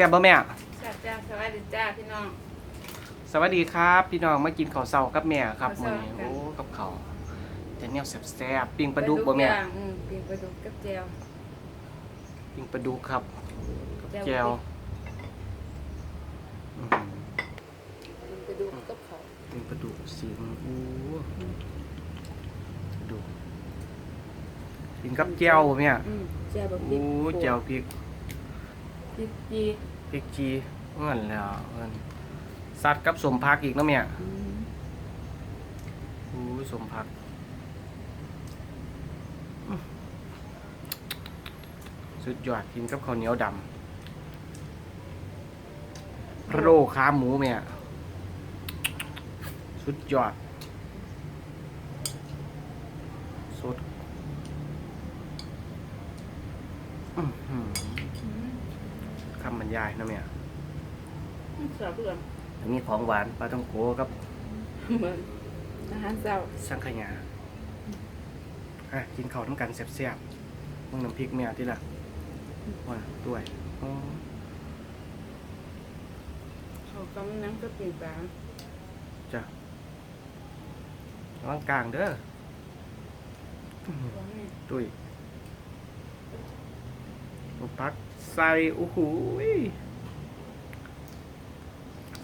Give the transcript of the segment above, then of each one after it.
ซ่บบ่แม่จ้าจ้าสวัสดีจ้าพี่น้อง สวัสดีครับ พี่น้องมากินข้าวเช้ากับแม่ครับข้ามื้อวเช้านี้กันโอ้กับข้าวแต่แนวแซ่บๆปิ้งปลาดุกบ่แม่ย่างอืมปิ้งปลาดุกกับแจวปิ้งปลาดุกครับกับแจวอื้อหือปิ้งปลาดุกกับข้าวปิ้งปลาดุกสีมันโอ้ปลาดุกกินกับแจวบ่แม่อืมแจวแบบพริโอ้กแจวพริกพริกจี พริกจีเงินแล้วเงินซัดกับสมพักอีกนะแม่อืมโอ้สมพักอื้อสุดยอดกินกับข้าวเหนียวดำพะโรขาหมูแม่สุดยอดสุดอื้อหืออืม คำบรรยายนะแม่อืมสวยเพื่อนอันนี้ของหวานปลาต้องโกกับเหมือนอาหารเช้าสังขยาอะกินข้าวน้ำกันแซ่บๆมึงน้ำพริกแม่ที่ละว่าด้วยอ๋อเขากำนังก็ปิ้งปลาจ้ะระวังกลางเด้ออื้อหือของนี่ด้วย ลูกพักใส่โอ้โหย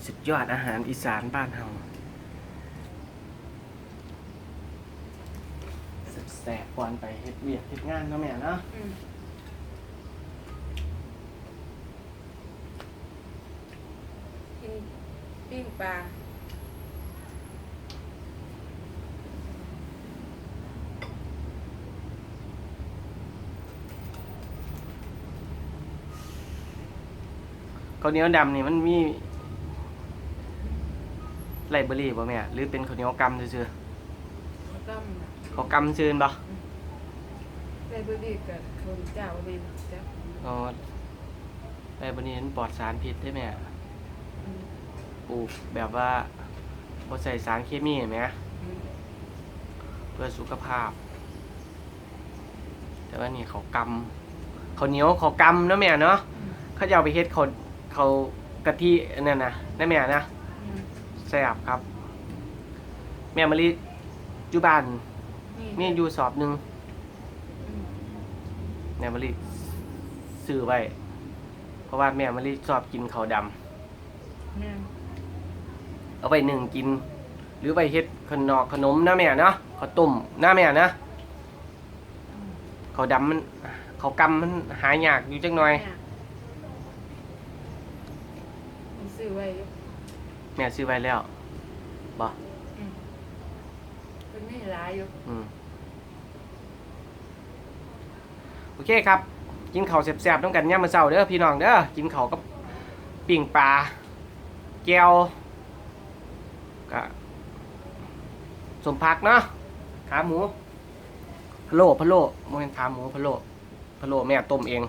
สุดยอดอาหารอีสานบ้านเฮาแสบก่อนไปเฮ็ดเวียกเฮ็ดงานเนะแม่เนาะกินปิ้งปลา ข้าวเหนียวดำนี่มันมีไรเบอรี่ป่ะแม่หรือเป็นข้าวเหนียวกำซื่อแล้วก็มันๆเขากำซื่อป่ะไส้บะหมี่กับคนเจ้าเองจ้ะอ๋อไรเบอรี่นั้นปลอดสารพิษได้ไหมอืมปลูกแบบว่าพอใส่สารเคมีเห็นไหม อืมเพื่อสุขภาพ แต่ว่านี่เขากำเขาวเหนียวเขากำเนาะแม่เนาะอืมเขาจะเอาไปเฮ็ดเขา เขากะทิอันนั่นนะนะแม่นะอืมแซ่บครับ แม่มะลิอยู่บ้านนี่มีอยู่สอบหนึ่งอืมแม่มะลิซื้อไว้ เพราะว่าแม่มะลิชอบกินข้าวดแม่ำเอาไปหนึ่งกิน หรือไปเฮ็ดขนมขนมนะแม่เนาะข้าวต้มนะแม่นะอืมข้าวดำมันข้าวกำมันหายากอยู่จังหน่อย แม่มัน ซื้อไว้อยู่แม่ซื้อไว้แล้วบ่อืมมันไม่หลายอยู่อืมโอเคครับ กินข้าวแซ่บๆต้องกันย่ามมื้อเช้าเด้อพี่น้องเด้อกินข้าวกับปิ่งปลาแก้วก็สมพักเนาะขาหมูพะโล้พะโล้โมเห็นขาหมูพะโล้พะโล้แม่ต้มเอง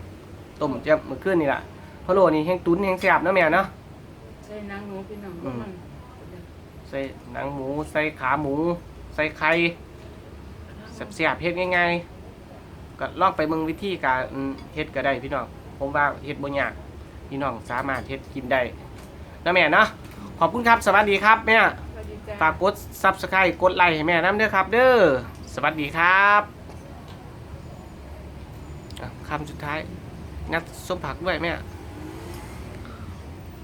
ต้มเจ้ามื้อคืนนี่ล่ะพะโล้นี่แห้งตุ๋นแห้งแซ่บเนาะแม่เนาะ ใส่หนังหมูพี่น้องอืมมันใส่หนังหมู ใส่ขาหมู ใส่ไข่แซ่บๆเฮ็ดง่ายๆก็ลองไปเบิ่งวิธีการเฮ็ดก็ได้พี่น้องผมว่าเฮ็ดบ่ยากพี่น้องสามารถเฮ็ดกินได้นะแม่เนาะขอบคุณครับ สวัสดีครับแม่สวัสดีจ้าฝากกด Subscribe กดไลค์ให้แม่น้ำเด้อครับ เด้อสวัสดีครับอะคำสุดท้ายงัดส้มผักด้วยแม่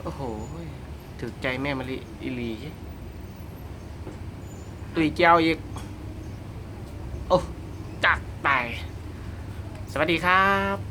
โอ้โหถึกใจแม่มะลิอิลีตุยแก้วอีก โอ้จัดไปสวัสดีครับ